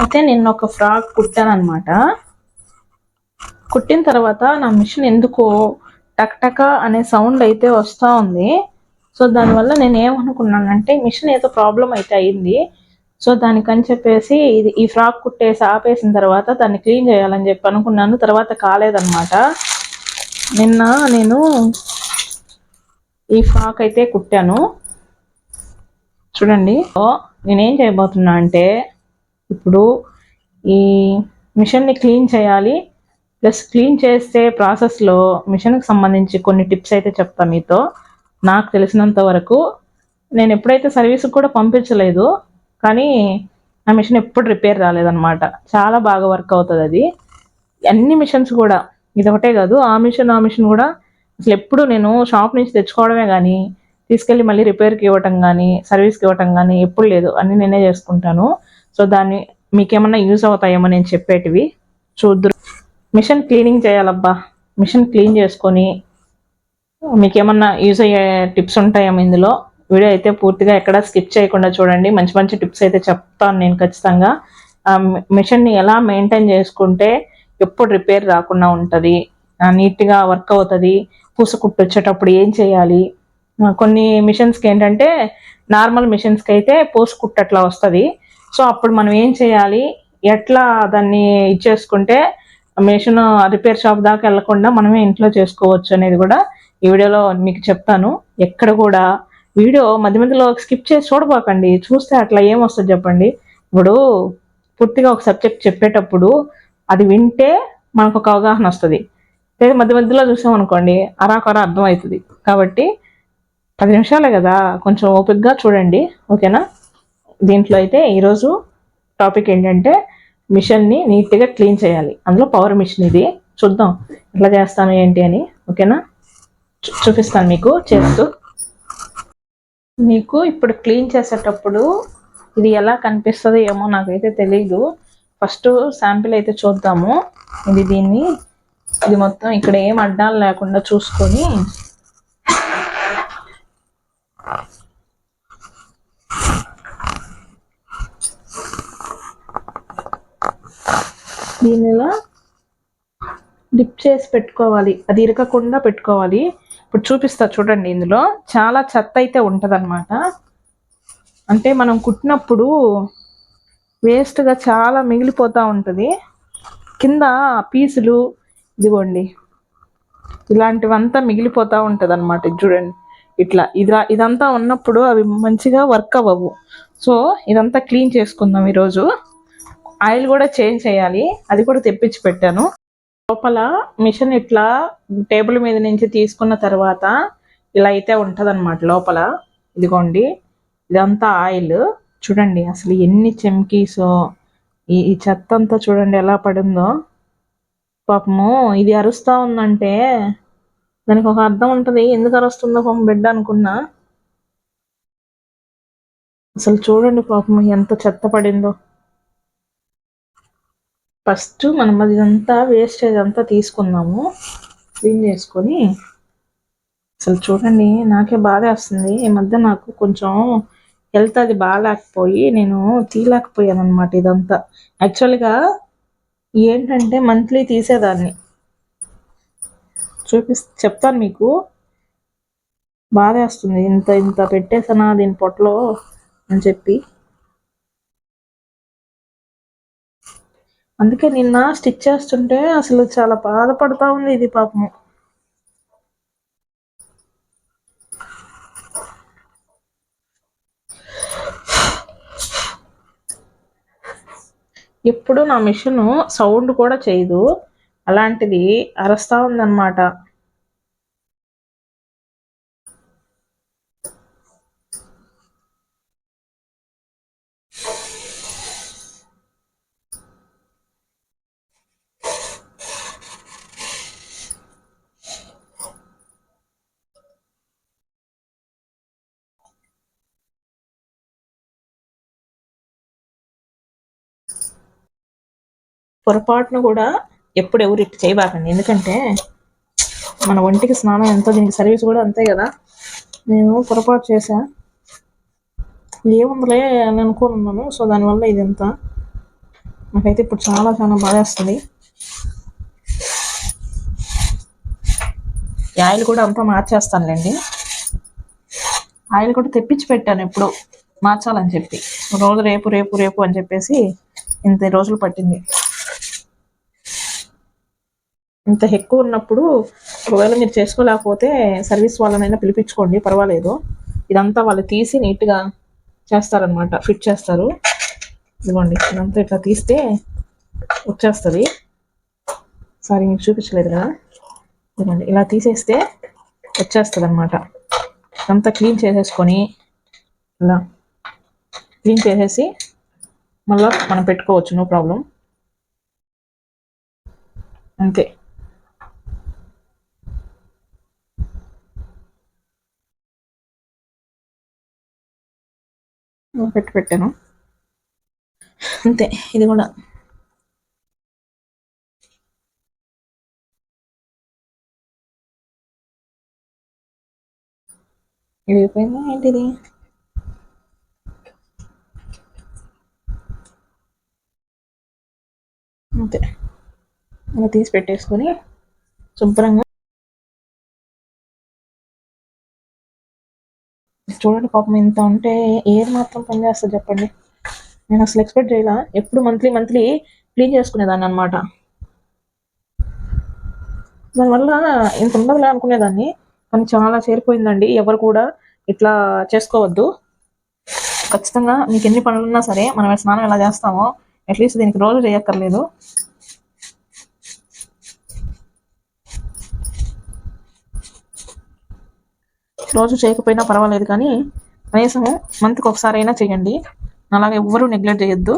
అయితే నిన్న ఒక ఫ్రాక్ కుట్టాను అనమాట కుట్టిన తర్వాత నా మిషన్ ఎందుకో టక్టక అనే సౌండ్ అయితే వస్తూ ఉంది. సో దానివల్ల నేను ఏమనుకున్నానంటే మిషన్ ఏదో ప్రాబ్లం అయితే అయింది. సో దానికని చెప్పేసి ఇది ఈ ఫ్రాక్ కుట్టేసి ఆపేసిన తర్వాత దాన్ని క్లీన్ చేయాలని చెప్పి అనుకున్నాను. తర్వాత కాలేదన్నమాట. నిన్న నేను ఈ ఫ్రాక్ అయితే కుట్టాను. చూడండి. ఓ నేనేం చేయబోతున్నా అంటే ఇప్పుడు ఈ మిషన్ని క్లీన్ చేయాలి. ప్లస్ క్లీన్ చేసే ప్రాసెస్లో మిషన్కి సంబంధించి కొన్ని టిప్స్ అయితే చెప్తా మీతో. నాకు తెలిసినంత వరకు నేను ఎప్పుడైతే సర్వీస్ కూడా పంపించలేదు కానీ ఆ మిషన్ ఎప్పుడు రిపేర్ రాలేదన్నమాట. చాలా బాగా వర్క్ అవుతుంది అది. అన్ని మిషన్స్ కూడా ఇది ఒకటే కాదు ఆ మిషన్ ఆ మిషన్ కూడా అసలు ఎప్పుడు నేను షాప్ నుంచి తెచ్చుకోవడమే కానీ తీసుకెళ్ళి మళ్ళీ రిపేర్కి ఇవ్వటం కానీ సర్వీస్కి ఇవ్వటం కానీ ఎప్పుడు లేదు. అన్నీ నేనే చేసుకుంటాను. సో దాన్ని మీకేమన్నా యూజ్ అవుతాయేమో నేను చెప్పేటివి. చూద్దురు. మిషన్ క్లీనింగ్ చేయాలబ్బా. మిషన్ క్లీన్ చేసుకొని మీకేమన్నా యూజ్ అయ్యే టిప్స్ ఉంటాయేమో ఇందులో. వీడియో అయితే పూర్తిగా ఎక్కడ స్కిప్ చేయకుండా చూడండి. మంచి మంచి టిప్స్ అయితే చెప్తాను నేను ఖచ్చితంగా. ఆ మిషన్ని ఎలా మెయింటైన్ చేసుకుంటే ఎప్పుడు రిపేర్ రాకుండా ఉంటుంది. నీట్గా వర్క్ అవుతుంది. పూస కుట్టు వచ్చేటప్పుడు ఏం చేయాలి? కొన్ని మిషన్స్కి ఏంటంటే నార్మల్ మిషన్స్కి అయితే పూస కుట్టు అట్లా వస్తుంది. సో అప్పుడు మనం ఏం చేయాలి? ఎట్లా దాన్ని ఇచ్చేసుకుంటే మిషన్ రిపేర్ షాప్ దాకా వెళ్ళకుండా మనమే ఇంట్లో చేసుకోవచ్చు అనేది కూడా ఈ వీడియోలో మీకు చెప్తాను. ఎక్కడ కూడా వీడియో మధ్య మధ్యలో స్కిప్ చేసి చూడబోకండి. చూస్తే అట్లా ఏమొస్తుంది చెప్పండి. ఇప్పుడు పూర్తిగా ఒక సబ్జెక్ట్ చెప్పేటప్పుడు అది వింటే మనకు ఒక అవగాహన వస్తుంది. లేదా మధ్య మధ్యలో చూసామనుకోండి అరాకొర అర్థం అవుతుంది. కాబట్టి పది నిమిషాలే కదా కొంచెం ఓపిక్గా చూడండి. ఓకేనా? దీంట్లో అయితే ఈరోజు టాపిక్ ఏంటంటే మిషన్ని నీట్గా క్లీన్ చేయాలి. అందులో పవర్ మిషన్ ఇది. చూద్దాం ఎట్లా చేస్తాను ఏంటి అని. ఓకేనా? చూ- చూపిస్తాను మీకు చేస్తూ. మీకు ఇప్పుడు క్లీన్ చేసేటప్పుడు ఇది ఎలా కనిపిస్తుందో ఏమో నాకైతే తెలియదు ఫస్ట్ శాంపిల్ అయితే చూద్దాము. ఇది దీన్ని ఇది మొత్తం ఇక్కడ ఏం అడ్డాలు లేకుండా చూసుకొని దీని ఇలా డిప్ చేసి పెట్టుకోవాలి. అది ఇరకకుండా పెట్టుకోవాలి. ఇప్పుడు చూపిస్తా చూడండి ఇందులో. చాలా చెత్త అయితే ఉంటదన్నమాట. అంటే మనం కుట్టినప్పుడు వేస్ట్గా చాలా మిగిలిపోతూ ఉంటుంది. కింద పీసులు ఇదిగోండి. ఇలాంటివంతా మిగిలిపోతూ ఉంటుంది అనమాట చూడండి. ఇట్లా ఇది ఇదంతా ఉన్నప్పుడు అవి మంచిగా వర్క్ అవ్వవు. సో ఇదంతా క్లీన్ చేసుకుందాం ఈరోజు. ఆయిల్ కూడా చేంజ్ చేయాలి. అది కూడా తెప్పించి పెట్టాను. లోపల మిషన్ ఇట్లా టేబుల్ మీద నుంచి తీసుకున్న తర్వాత ఇలా అయితే ఉంటుందన్నమాట లోపల. ఇదిగోండి. ఇదంతా ఆయిల్. చూడండి అసలు ఎన్ని చెమ్కీసో. ఈ ఈ చెత్త అంతా చూడండి ఎలా పడిందో. పాపము ఇది అరుస్తా ఉందంటే దానికి ఒక అర్థం ఉంటుంది. ఎందుకు అరుస్తుందో పాపం బిడ్డ అనుకున్నా. అసలు చూడండి పాపం ఎంత చెత్త పడిందో. ఫస్ట్ మనం అది ఇదంతా వేస్టేజ్ అంతా తీసుకుందాము. క్లీన్ చేసుకొని అసలు చూడండి నాకే బాధ వస్తుంది. ఈ మధ్య నాకు కొంచెం హెల్త్ అది బాగాలేకపోయి నేను తీయలేకపోయాను అనమాట ఇదంతా. యాక్చువల్గా ఏంటంటే మంత్లీ తీసేదాన్ని. చూపి చెప్తాను మీకు. బాధ వస్తుంది ఇంత ఇంత పెట్టేసానా దీని పొట్టలో అని చెప్పి. అందుకే నిన్న స్టిచ్ చేస్తుంటే అసలు చాలా బాధపడతా ఉంది ఇది పాపము. ఎప్పుడు నా మిషన్ సౌండ్ కూడా చేయదు. అలాంటిది అరస్తా ఉందన్నమాట. పొరపాటును కూడా ఎప్పుడు ఎవరు ఇట్టు చేయబాకండి. ఎందుకంటే మన ఒంటికి స్నానం ఎంతో దీనికి సర్వీస్ కూడా అంతే కదా. నేను పొరపాటు చేశా. ఏముందిలే అని అనుకున్నాను సో దానివల్ల ఇది ఎంత నాకైతే ఇప్పుడు చాలా చాలా బాధేస్తుంది. ఈ ఆయిల్ కూడా అంతా మార్చేస్తానులేండి. ఆయిల్ కూడా తెప్పించి పెట్టాను ఎప్పుడు. మార్చాలని చెప్పి. రోజు రేపు రేపు రేపు అని చెప్పేసి ఇంత రోజులు పట్టింది. ఇంత ఎక్కువ ఉన్నప్పుడు ఒకవేళ మీరు చేసుకోలేకపోతే సర్వీస్ వాళ్ళనైనా పిలిపించుకోండి పర్వాలేదు. ఇదంతా వాళ్ళు తీసి నీట్గా చేస్తారనమాట ఫిట్ చేస్తారు. ఇదిగోండి ఇదంతా ఇట్లా తీస్తే వచ్చేస్తుంది. సారీ మీకు చూపించలేదు కదా? ఇదిగోండి ఇలా తీసేస్తే వచ్చేస్తుంది అనమాట ఇదంతా క్లీన్ చేసేసుకొని ఇలా క్లీన్ చేసేసి మళ్ళీ మనం పెట్టుకోవచ్చు నో ప్రాబ్లం. అంతే. పెట్టి పెట్టాను. అంతే ఇది కూడా. అయిపోయిందా ఏంటిది? అంతే. ఇలా తీసి పెట్టేసుకొని శుభ్రంగా చూడండి పాపం ఇంత ఉంటే ఏది మాత్రం పనిచేస్తుంది చెప్పండి. నేను అసలు ఎక్స్పెక్ట్ చేయాల. ఎప్పుడు మంత్లీ మంత్లీ క్లీన్ చేసుకునేదాన్ని అనమాట దానివల్ల ఇంత ఉండదులే అనుకునేదాన్ని. కానీ చాలా చేరిపోయిందండి. ఎవరు కూడా ఇట్లా చేసుకోవద్దు. ఖచ్చితంగా మీకు ఎన్ని పనులున్నా సరే మనం స్నానం ఎలా చేస్తామో అట్లీస్ట్ దీనికి రోజు చేయక్కర్లేదు. రోజు చేయకపోయినా పర్వాలేదు కానీ కనీసం మంత్కి ఒకసారి అయినా చేయండి. అలాగే ఎవ్వరూ నెగ్లెక్ట్ చేయొద్దు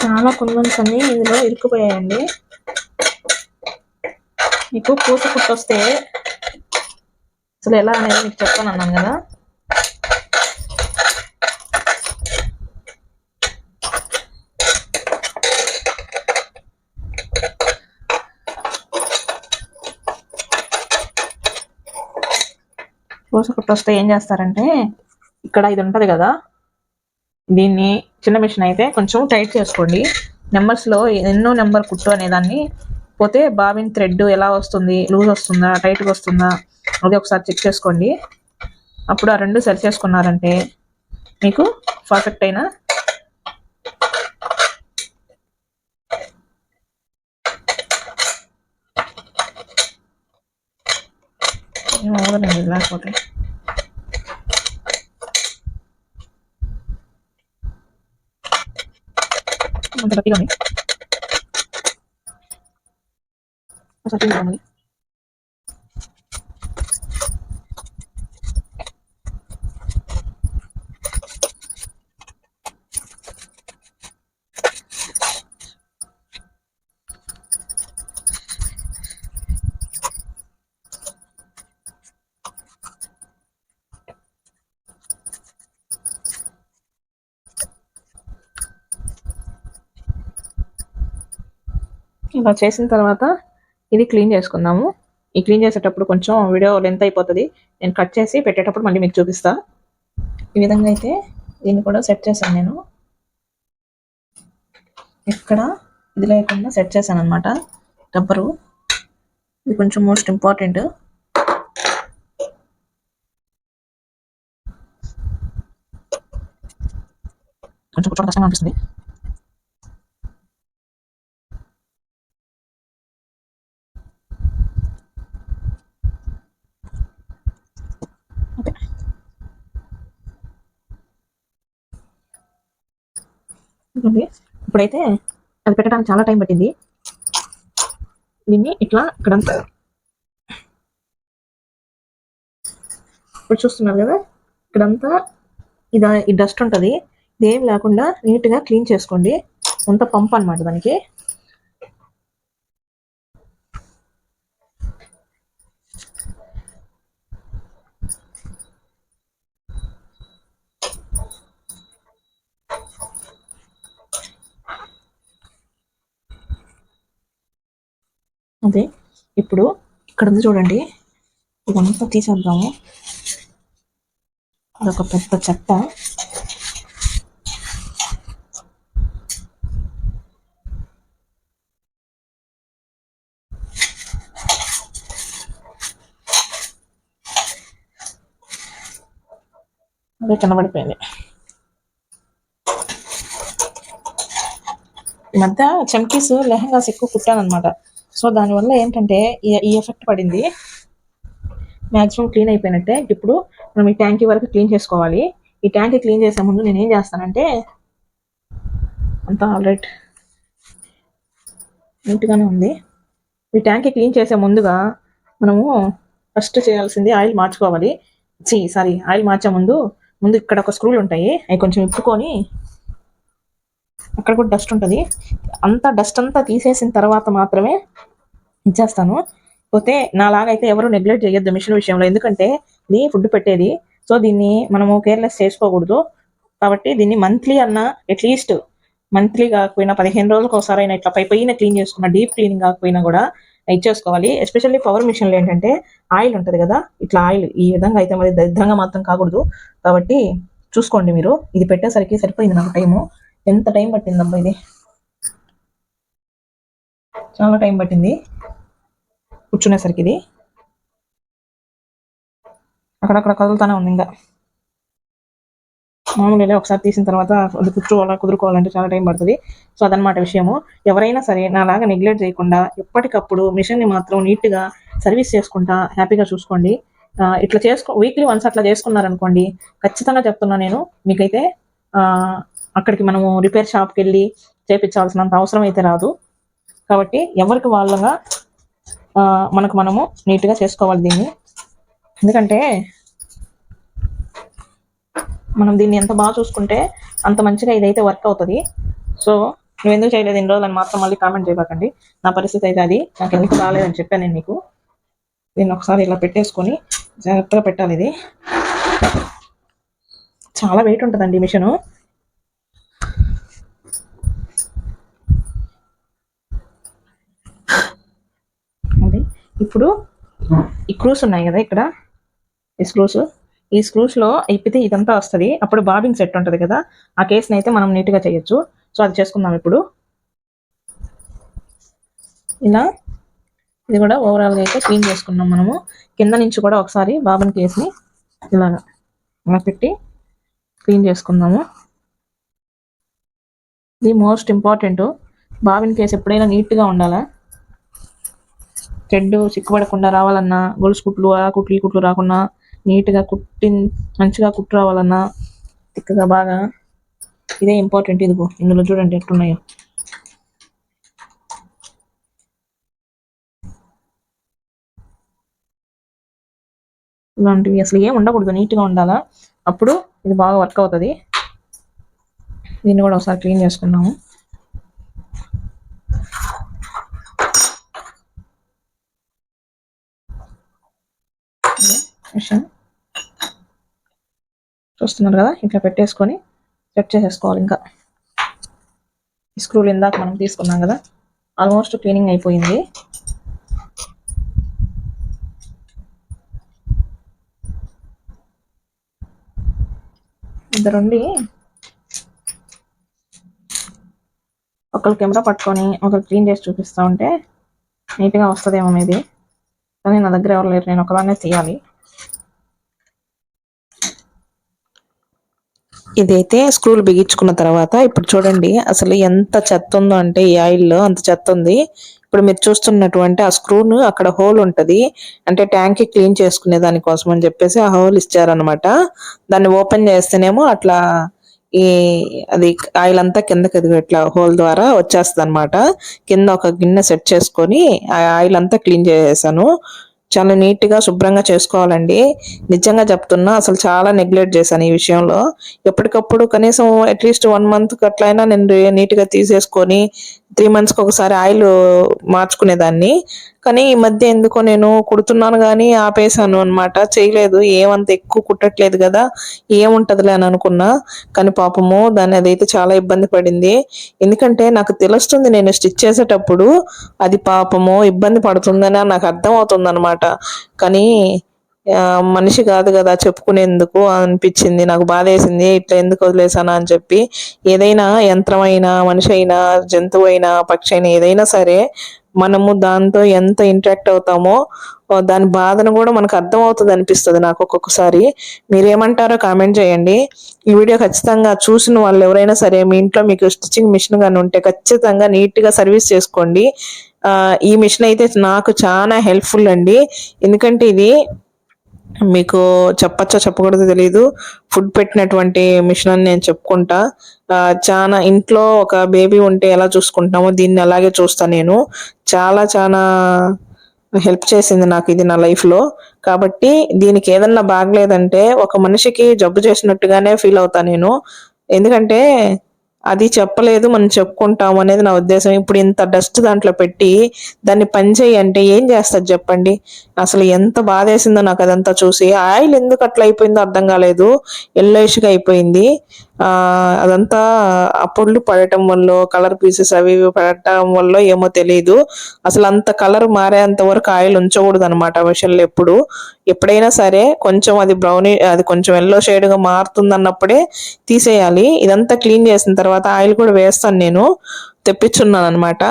చాలా కుందన్స్ అన్ని ఇందులో ఇరుక్కుపోయాయండి. మీకు పూస కుట్టొస్తే అసలు ఎలా అనేది మీకు చెప్తాను అన్నాను కదా. పూస కుట్టొస్తే ఏం చేస్తారంటే ఇక్కడ ఇది ఉంటుంది కదా దీన్ని చిన్న మిషన్ అయితే కొంచెం టైట్ చేసుకోండి. నెంబర్స్లో ఎన్నో నెంబర్ కుట్టు అనేదాన్ని పోతే బాబిన్ థ్రెడ్ ఎలా వస్తుంది లూజ్ వస్తుందా టైట్గా వస్తుందా అది ఒకసారి చెక్ చేసుకోండి. అప్పుడు ఆ రెండు సెట్ చేసుకున్నారంటే మీకు పర్ఫెక్ట్ అయిన లేకపోతే. అంత గట్టిగా ఉంది ఒకసారి చూద్దాం మరి ఇలా చేసిన తర్వాత ఇది క్లీన్ చేసుకుందాము. ఈ క్లీన్ చేసేటప్పుడు కొంచెం వీడియో లెంత్ అయిపోతుంది. నేను కట్ చేసి పెట్టేటప్పుడు మళ్ళీ మీకు చూపిస్తా. ఈ విధంగా అయితే దీన్ని కూడా సెట్ చేశాను నేను. ఎక్కడ? ఇది లేకుండా సెట్ చేశాను అనమాట రబ్బరు. ఇది కొంచెం మోస్ట్ ఇంపార్టెంట్. కొంచెం కూర్చోవడం కష్టంగా అనిపిస్తుంది. ఇదిగోండి. ఇప్పుడైతే అది పెట్టడానికి చాలా టైం పట్టింది. దీన్ని ఇట్లా ఇక్కడంతా ఇప్పుడు చూస్తున్నారు కదా ఇక్కడంతా ఇది ఈ డస్ట్ ఉంటుంది. ఇదేం లేకుండా నీట్గా క్లీన్ చేసుకోండి. అంత పంప్ అనమాట దానికి. అదే ఇప్పుడు ఇక్కడ ఉంది చూడండి. ఇదంతా తీసేద్దాము. అదొక పెద్ద చెత్త. అదే కనబడిపోయింది. ఈ మధ్య చమ్కీస్ లెహంగాస్ ఎక్కువ కుట్టాను అనమాట సో దానివల్ల ఏంటంటే ఈ ఎఫెక్ట్ పడింది. మ్యాక్సిమం క్లీన్ అయిపోయినట్టే. ఇప్పుడు మనం ఈ ట్యాంక్ వరకు క్లీన్ చేసుకోవాలి. ఈ ట్యాంక్ క్లీన్ చేసే ముందు నేను ఏం చేస్తానంటే అంతా ఆల్రైట్ నీట్గానే ఉంది. ఈ ట్యాంక్ క్లీన్ చేసే ముందుగా మనము ఫస్ట్ చేయాల్సింది ఆయిల్ మార్చుకోవాలి. సి సారీ ఆయిల్ మార్చే ముందు ముందు ఇక్కడ ఒక స్క్రూలు ఉంటాయి. అవి కొంచెం ఇప్పుకొని అక్కడ కూడా డస్ట్ ఉంటుంది. అంతా డస్ట్ అంతా తీసేసిన తర్వాత మాత్రమే ఇచ్చేస్తాను. పోతే నాలాగైతే ఎవరు నెగ్లెక్ట్ చేయొద్దు మిషన్ విషయంలో. ఎందుకంటే ఇది ఫుడ్ పెట్టేది. సో దీన్ని మనము కేర్లెస్ చేసుకోకూడదు. కాబట్టి దీన్ని మంత్లీ అన్న అట్లీస్ట్ మంత్లీ కాకపోయినా పదిహేను రోజులకు ఒకసారి అయినా ఇట్లా పై పైన క్లీన్ చేసుకున్న డీప్ క్లీనింగ్ కాకపోయినా కూడా ఇచ్చేసుకోవాలి ఎస్పెషల్లీ పవర్ మిషన్లు ఏంటంటే ఆయిల్ ఉంటుంది కదా ఇట్లా ఆయిల్ ఈ విధంగా అయితే మరి దరిద్రంగా మాత్రం కాకూడదు. కాబట్టి చూసుకోండి మీరు. ఇది పెట్టేసరికి సరిపోయింది నాకు టైము ఎంత టైం పట్టిందమ్మా ఇది? చాలా టైం పట్టింది. కూర్చునేసరికి ఇది అక్కడక్కడ కదులుతానే ఉంది ఇంకా. మామూలుగా ఒకసారి తీసిన తర్వాత అది కూర్చోవాలా కుదురుకోవాలంటే చాలా టైం పడుతుంది. సో అదనమాట విషయము. ఎవరైనా సరే నాలాగా నెగ్లెక్ట్ చేయకుండా ఎప్పటికప్పుడు మిషన్ని మాత్రం నీట్గా సర్వీస్ చేసుకుంటా హ్యాపీగా చూసుకోండి. ఇట్లా చేసుకో వీక్లీ వన్స్ అట్లా చేసుకున్నారనుకోండి ఖచ్చితంగా చెప్తున్నా నేను మీకైతే అక్కడికి మనము రిపేర్ షాప్కి వెళ్ళి చేపించాల్సినంత అవసరం అయితే రాదు. కాబట్టి ఎవరికి వాళ్ళగా మనకు మనము నీట్గా చేసుకోవాలి దీన్ని. ఎందుకంటే మనం దీన్ని ఎంత బాగా చూసుకుంటే అంత మంచిగా ఇదైతే వర్క్ అవుతుంది. సో నువ్వు ఎందుకు చేయలేదు ఇన్ని రోజులు మాత్రం మళ్ళీ కామెంట్ చేయబాకండి. నా పరిస్థితి అయితే అది. నాకు ఎందుకు రాలేదని చెప్పాను నేను నీకు. దీన్ని ఒకసారి ఇలా పెట్టేసుకొని జాగ్రత్తగా పెట్టాలి ఇది. చాలా వెయిట్ ఉంటుందండి మిషను అది ఇప్పుడు ఈ క్రూస్ ఉన్నాయి కదా ఇక్కడ? ఈ స్క్రూస్ ఈ స్క్రూస్లో ఇప్పితే ఇదంతా వస్తుంది. అప్పుడు బాబింగ్ సెట్ ఉంటుంది కదా? ఆ కేసుని అయితే మనం నీట్గా చేయొచ్చు. సో అది చేసుకుందాం ఇప్పుడు. ఇలా. ఇది కూడా ఓవరాల్గా అయితే క్లీన్ చేసుకున్నాం మనము. కింద నుంచి కూడా ఒకసారి బాబిన్ కేసుని ఇలాగా ఇలా పెట్టి క్లీన్ చేసుకుందాము. ఇది మోస్ట్ ఇంపార్టెంట్ బాబిన్ కేసు ఎప్పుడైనా నీట్గా ఉండాలా? థ్రెడ్ సిక్కుపడకుండా రావాలన్నా గొలుసు కుట్లు ఆ కుట్లు ఈ కుట్లు రాకుండా నీట్గా కుట్టి మంచిగా కుట్టు రావాలన్నా తిక్కగా బాగా ఇదే ఇంపార్టెంట్ ఇదిగో ఇందులో చూడండి ఎట్లున్నాయో. ఇలాంటివి అసలు ఏం ఉండకూడదు నీట్గా ఉండాలా? అప్పుడు ఇది బాగా వర్క్ అవుతుంది. దీన్ని కూడా ఒకసారి క్లీన్ చేసుకున్నాము మిషన్ చూస్తున్నారు కదా? ఇట్లా పెట్టేసుకొని సెట్ చేసేసుకోవాలి ఇంకా. ఈ స్క్రూలు ఇందాక మనం తీసుకున్నాం కదా? ఆల్మోస్ట్ క్లీనింగ్ అయిపోయింది. ఇద్దరుండి ఒకరు కెమెరా పట్టుకొని ఒకరు క్లీన్ చేసి చూపిస్తూ ఉంటే నీట్గా వస్తుందేమో మీది కానీ నా దగ్గర ఎవరు లేరు నేను ఒకదాన్నే తీయాలి. ఇదైతే స్క్రూలు బిగించుకున్న తర్వాత ఇప్పుడు చూడండి అసలు ఎంత చెత్త ఉందో అంటే ఈ ఆయిల్లో అంత చెత్త ఉంది. ఇప్పుడు మీరు చూస్తున్నటువంటి ఆ స్క్రూను అక్కడ హోల్ ఉంటది. అంటే ట్యాంక్ క్లీన్ చేసుకునే దానికోసం అని చెప్పేసి ఆ హోల్ ఇచ్చారనమాట దాన్ని ఓపెన్ చేస్తేనేమో అట్లా ఈ అది ఆయిల్ అంతా కిందకి ఇట్లా హోల్ ద్వారా వచ్చేస్తుంది అనమాట కింద ఒక గిన్నె సెట్ చేసుకొని ఆ ఆయిల్ అంతా క్లీన్ చేసేసాను. చాలా నీట్గా శుభ్రంగా చేసుకోవాలండి. నిజంగా చెప్తున్నా అసలు చాలా నెగ్లెక్ట్ చేశాను ఈ విషయంలో. ఎప్పటికప్పుడు కనీసం అట్లీస్ట్ వన్ మంత్ అట్లయినా నేను నీట్గా తీసేసుకొని త్రీ మంత్స్కి ఒకసారి ఆయిల్ మార్చుకునేదాన్ని కానీ ఈ మధ్య ఎందుకో నేను కుడుతున్నాను కానీ ఆపేసాను అనమాట చేయలేదు. ఏమంత ఎక్కువ కుట్టట్లేదు కదా. ఏముంటుందిలే అని అనుకున్నా. కానీ పాపము దాన్ని అదైతే చాలా ఇబ్బంది పడింది. ఎందుకంటే నాకు తెలుస్తుంది నేను స్టిచ్ చేసేటప్పుడు అది పాపము ఇబ్బంది పడుతుందని నాకు అర్థం అవుతుంది అనమాట కానీ మనిషి కాదు కదా చెప్పుకునేందుకు అనిపించింది. నాకు బాధ వేసింది ఇట్లా ఎందుకు వదిలేసానా అని చెప్పి. ఏదైనా యంత్రమైనా మనిషి అయినా జంతువు అయినా పక్షి అయినా ఏదైనా సరే మనము దాంతో ఎంత ఇంటరాక్ట్ అవుతామో దాని బాధను కూడా మనకు అర్థం అవుతుంది అనిపిస్తుంది నాకు ఒక్కొక్కసారి. మీరేమంటారో కామెంట్ చేయండి. ఈ వీడియో ఖచ్చితంగా చూసిన వాళ్ళు ఎవరైనా సరే మీ ఇంట్లో మీకు స్టిచ్చింగ్ మిషన్ కానీ ఉంటే ఖచ్చితంగా నీట్గా సర్వీస్ చేసుకోండి. ఈ మిషన్ అయితే నాకు చాలా హెల్ప్ఫుల్ అండి. ఎందుకంటే ఇది మీకు చెప్పచ్చో చెప్పకూడదు తెలియదు ఫుడ్ పెట్టినటువంటి మిషన్ అని నేను చెప్పుకుంటా. చాలా ఇంట్లో ఒక బేబీ ఉంటే ఎలా చూసుకుంటామో దీన్ని అలాగే చూస్తాను నేను. చాలా చాలా హెల్ప్ చేసింది నాకు ఇది నా లైఫ్లో. కాబట్టి దీనికి ఏదన్నా బాగలేదంటే ఒక మనిషికి జబ్బు చేసినట్టుగానే ఫీల్ అవుతా నేను. ఎందుకంటే అది చెప్పలేదు మనం చెప్పుకుంటాం అనేది నా ఉద్దేశం. ఇప్పుడు ఇంత డస్ట్ దాంట్లో పెట్టి దాన్ని పని చేయి అంటే ఏం చేస్తారు చెప్పండి? అసలు ఎంత బాధేసిందో నాకు అదంతా చూసి. ఆయిల్ ఎందుకు అట్లా అయిపోయిందో అర్థం కాలేదు. ఎల్లోయిష్గా అయిపోయింది. అదంతా అప్పుడు పడటం వల్ల కలర్ పీసెస్ అవి ఇవి పడటం వల్ల ఏమో తెలియదు అసలు అంత కలర్ మారేంత వరకు ఆయిల్ ఉంచకూడదు అనమాట మిషన్లో ఎప్పుడు. ఎప్పుడైనా సరే కొంచెం అది బ్రౌనీ అది కొంచెం ఎల్లో షేడ్గా మారుతుంది అన్నప్పుడే తీసేయాలి. ఇదంతా క్లీన్ చేసిన తర్వాత ఆయిల్ కూడా వేస్తాను నేను. తెప్పించున్నాను అనమాట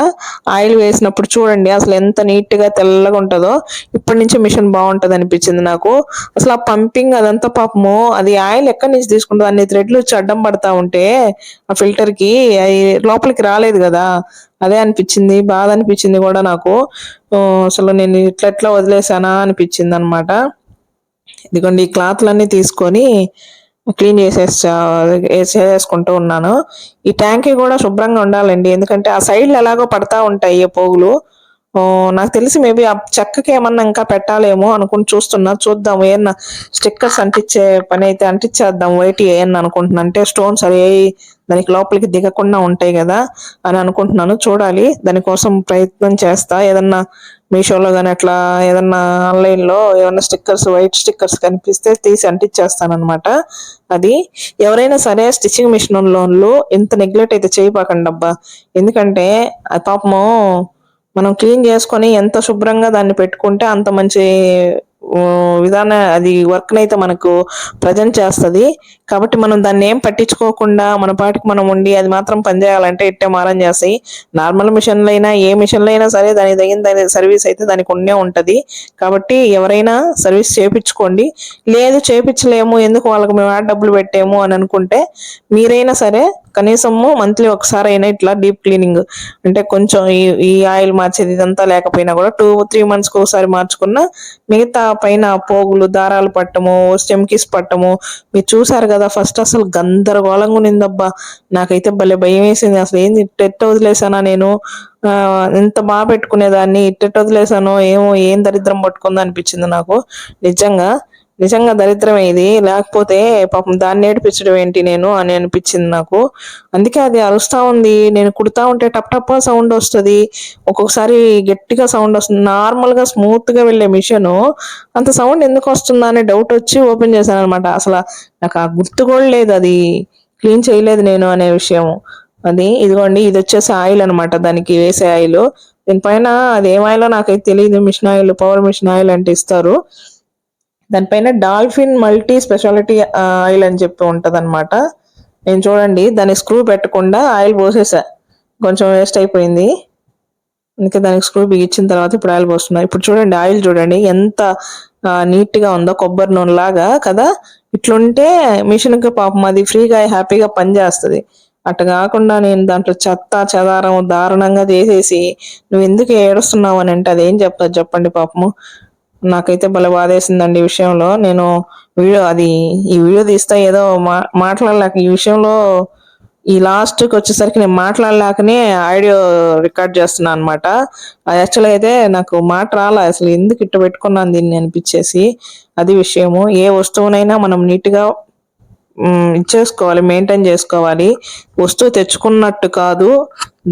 ఆయిల్ వేసినప్పుడు చూడండి అసలు ఎంత నీట్గా తెల్లగా ఉంటుందో. ఇప్పటి నుంచి మిషన్ బాగుంటది అనిపించింది నాకు. అసలు ఆ పంపింగ్ అదంతా పాపము అది ఆయిల్ ఎక్కడి నుంచి తీసుకుంటుంది అన్ని థ్రెడ్లు చడ్డం పడతా ఉంటే ఆ ఫిల్టర్కి అవి లోపలికి రాలేదు కదా. అదే అనిపించింది బాధ అనిపించింది కూడా నాకు. అసలు నేను ఇట్లా ఎట్లా వదిలేసానా అనిపించింది అనమాట ఇదిగోండి ఈ క్లాత్లన్నీ తీసుకొని క్లీన్ చేసేసా చేసేసుకుంటూ ఉన్నాను. ఈ ట్యాంక్ కూడా శుభ్రంగా ఉండాలండి. ఎందుకంటే ఆ సైడ్లు ఎలాగో పడతా ఉంటాయి ఈ పోగులు. నాకు తెలిసి మేబీ ఆ చెక్కకి ఏమన్నా ఇంకా పెట్టాలేమో అనుకుని చూస్తున్నా. చూద్దాం ఏమన్నా స్టిక్కర్స్ అంటించే పని అయితే అంటించేద్దాం. వైట్ ఏమన్నా అనుకుంటున్నా. అంటే స్టోన్స్ అవి దానికి లోపలికి దిగకుండా ఉంటాయి కదా అని అనుకుంటున్నాను. చూడాలి. దానికోసం ప్రయత్నం చేస్తా. ఏదన్నా మీషోలో కానీ అట్లా ఏదన్నా ఆన్లైన్లో ఏమన్నా స్టిక్కర్స్ వైట్ స్టిక్కర్స్ కనిపిస్తే తీసి అంటించేస్తాను అనమాట అది ఎవరైనా సరే స్టిచ్చింగ్ మిషన్ లోన్లు ఇంత నెగ్లెక్ట్ అయితే చేయబాకండి అబ్బా ఎందుకంటే పాపము మనం క్లీన్ చేసుకొని ఎంత శుభ్రంగా దాన్ని పెట్టుకుంటే అంత మంచి విధాన అది వర్క్ అయితే మనకు ప్రజెంట్ చేస్తుంది. కాబట్టి మనం దాన్ని ఏం పట్టించుకోకుండా మన పాటికి మనం ఉండి అది మాత్రం పనిచేయాలంటే ఇట్టే మారం చేస్తాయి నార్మల్ మిషన్లు అయినా ఏ మిషన్లు అయినా సరే దానికి తగిన దాని సర్వీస్ అయితే దానికి ఉండే ఉంటుంది. కాబట్టి ఎవరైనా సర్వీస్ చేపించుకోండి. లేదు చేపించలేము ఎందుకు వాళ్ళకి మేము ఆ డబ్బులు పెట్టాము అని అనుకుంటే మీరైనా సరే కనీసము మంత్లీ ఒకసారి అయినా ఇట్లా డీప్ క్లీనింగ్ అంటే కొంచెం ఈ ఈ ఆయిల్ మార్చేది ఇదంతా లేకపోయినా కూడా టూ త్రీ మంత్స్కి ఒకసారి మార్చుకున్న మిగతా పైన పోగులు దారాలు పట్టము స్టెమ్కిస్ పట్టము మీరు చూసారు కదా ఫస్ట్ అసలు గందరగోళంగా ఉన్నిందబ్బా. నాకైతే భలే భయం వేసింది. అసలు ఏంది టెట్ వదిలేసానా నేను? ఇంత ఎంత బాగా పెట్టుకునేదాన్ని? ఇట్టెట్ట వదిలేసాను ఏమో ఏం దరిద్రం పట్టుకుందో అనిపించింది నాకు. నిజంగా నిజంగా దరిద్రమే ఇది. లేకపోతే పాపం దాన్ని ఏడిపించడం ఏంటి నేను అని అనిపించింది నాకు. అందుకే అది అరుస్తూ ఉంది. నేను కుడతా ఉంటే టప్ టప్ సౌండ్ వస్తుంది. ఒక్కొక్కసారి గట్టిగా సౌండ్ వస్తుంది. నార్మల్గా స్మూత్గా స్మూత్గా వెళ్ళే మిషన్ అంత సౌండ్ ఎందుకు వస్తుందా అనే డౌట్ వచ్చి ఓపెన్ చేశాను అనమాట. అసలు నాకు ఆ గుర్తు కూడా లేదు అది. క్లీన్ చేయలేదు నేను అనే విషయం అది ఇదిగోండి ఇది వచ్చేసి ఆయిల్ అనమాట. దానికి వేసే ఆయిల్. దీనిపైన అది ఏం ఆయిలో నాకైతే తెలియదు machine oil power machine oil అంటే ఇస్తారు. దానిపైన డాల్ఫిన్ మల్టీ స్పెషాలిటీ ఆయిల్ అని చెప్పి ఉంటది నేను చూడండి దాన్ని స్క్రూ పెట్టకుండా ఆయిల్ పోసేసా. కొంచెం వేస్ట్ అయిపోయింది. అందుకే దానికి స్క్రూ బిగించిన తర్వాత ఇప్పుడు ఆయిల్ పోస్తున్నా. ఇప్పుడు చూడండి ఆయిల్ చూడండి ఎంత నీట్గా ఉందో కొబ్బరి నూనె లాగా కదా? ఇట్లుంటే మిషన్కి పాపం అది ఫ్రీగా హ్యాపీగా పనిచేస్తుంది అట్ట కాకుండా నేను దాంట్లో చెత్త చెదారం దారుణంగా చేసేసి నువ్వు ఎందుకు ఏడుస్తున్నావు అని అంటే అదేం చెప్తా చెప్పండి పాపము. నాకైతే భలే బాధేసిందండి ఈ విషయంలో. నేను వీడియో అది ఈ వీడియో తీస్తా ఏదో మా మాట్లాడలేక ఈ విషయంలో ఈ లాస్ట్కి వచ్చేసరికి నేను మాట్లాడలేకనే ఆడియో రికార్డ్ చేస్తున్నాను అనమాట అది యాక్చువల్ అయితే నాకు మాట రాలే అసలు ఎందుకు ఇట్ట పెట్టుకున్నాను దీన్ని అనిపించేసి. అది విషయము. ఏ వస్తువునైనా మనం నీట్గా ఇచ్చేసుకోవాలి మెయింటైన్ చేసుకోవాలి. వస్తువు తెచ్చుకున్నట్టు కాదు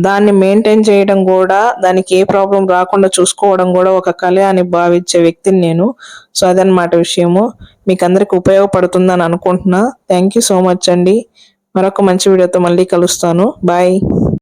దాన్ని మెయింటైన్ చేయడం కూడా దానికి ఏ ప్రాబ్లం రాకుండా చూసుకోవడం కూడా ఒక కళ అని భావించే వ్యక్తిని నేను. సో అదనమాట విషయము. మీకు అందరికి ఉపయోగపడుతుందని అనుకుంటున్నా. థ్యాంక్ యూ సో మచ్ అండి. మరొక మంచి వీడియోతో మళ్ళీ కలుస్తాను. బాయ్